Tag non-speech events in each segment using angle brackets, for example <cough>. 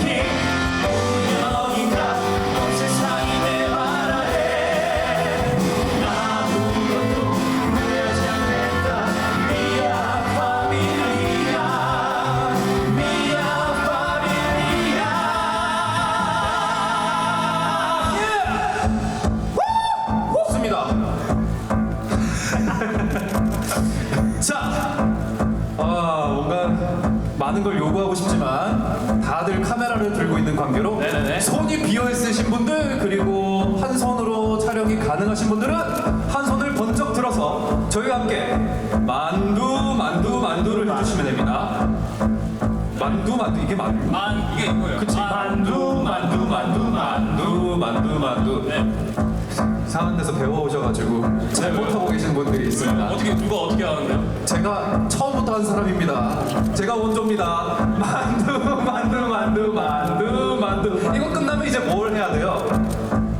can't 많은 걸 요구하고 싶지만 다들 카메라를 들고 있는 관계로 네네네. 손이 비어 있으신 분들 그리고 한 손으로 촬영이 가능하신 분들은 한 손을 번쩍 들어서 저희와 함께 만두 만두 만두를 해주시면 됩니다. 만두 만두 이게 만두. 만 이게 이거예요 그치 만두 만두 만두 만두 만두 만두 네. 이상한 데서 배워오셔가지고 잘못 분들이 있습니다 어떻게 누가 어떻게 하는데요? 제가 처음부터 한 사람입니다 제가 원조입니다 만두 만두 만두 만두 만두 이거 끝나면 이제 뭘 해야 돼요?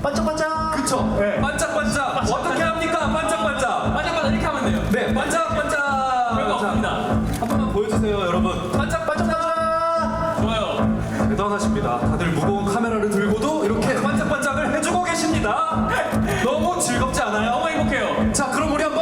반짝반짝 그쵸? 네. 반짝반짝 어떻게 합니까? 반짝반짝 맞아 이렇게 하면 돼요 네 반짝반짝 별거 자, 없습니다 한 번만 보여주세요 여러분 반짝반짝 좋아요 대단하십니다. 다들 무거운 카메라를 들고도 이렇게 반짝반짝을 해주고 계십니다. 너무 즐겁지 않아요? 자, 그럼 우리 한번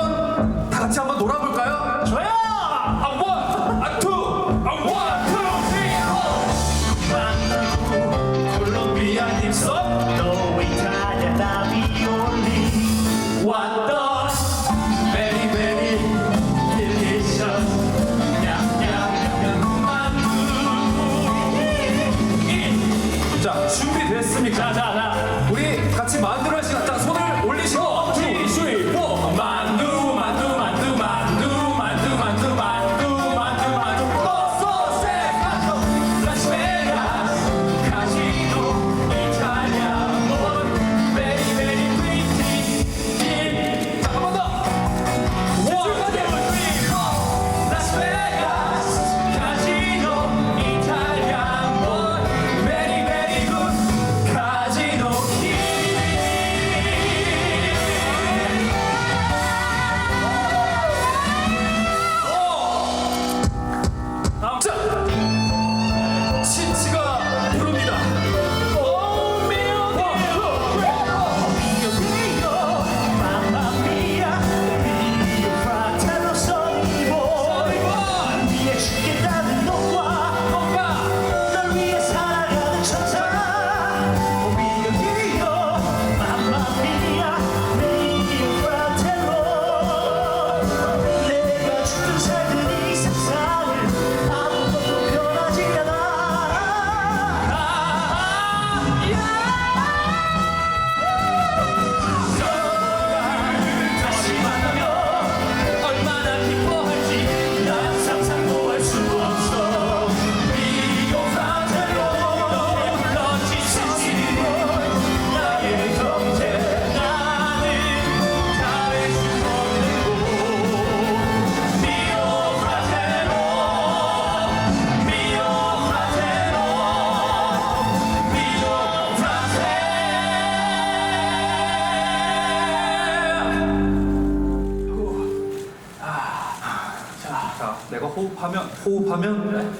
자, 내가 호흡하면 호흡하면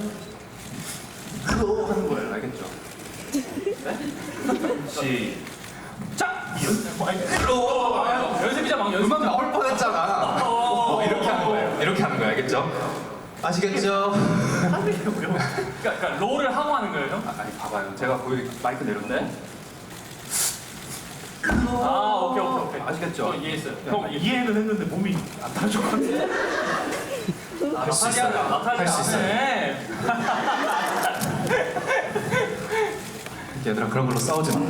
그거 하는 거예요. 알겠죠? 네? <laughs> 시작. 연습이자 막 연습. 음악 나올 뻔했잖아. 어, 이렇게 하는 거예요. 이렇게 하는 거예요. 알겠죠? 아시겠죠? 그러니까, 그러니까 롤을 하고 하는 거예요, 형? 아, 아니 봐봐요. 제가 거기 마이크 내렸네. 아, 오케이, 오케이, 오케이. 아시겠죠? 저 이해했어요. 형 이해는 했는데 몸이 안 따줄 것 같아 할 수 있어요. 할 수 있어요. 네. 얘들아 그런 걸로 싸우지 마.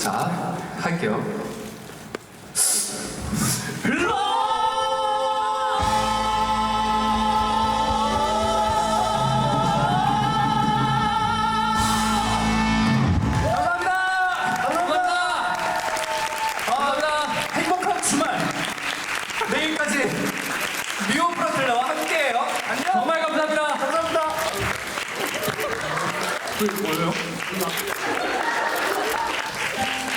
자, 할게요. 그게 뭐예요?